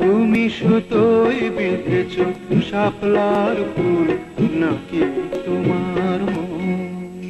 তুমি সুতোই বেঁধেছ শাপলার ফুল নাকি তোমার মন?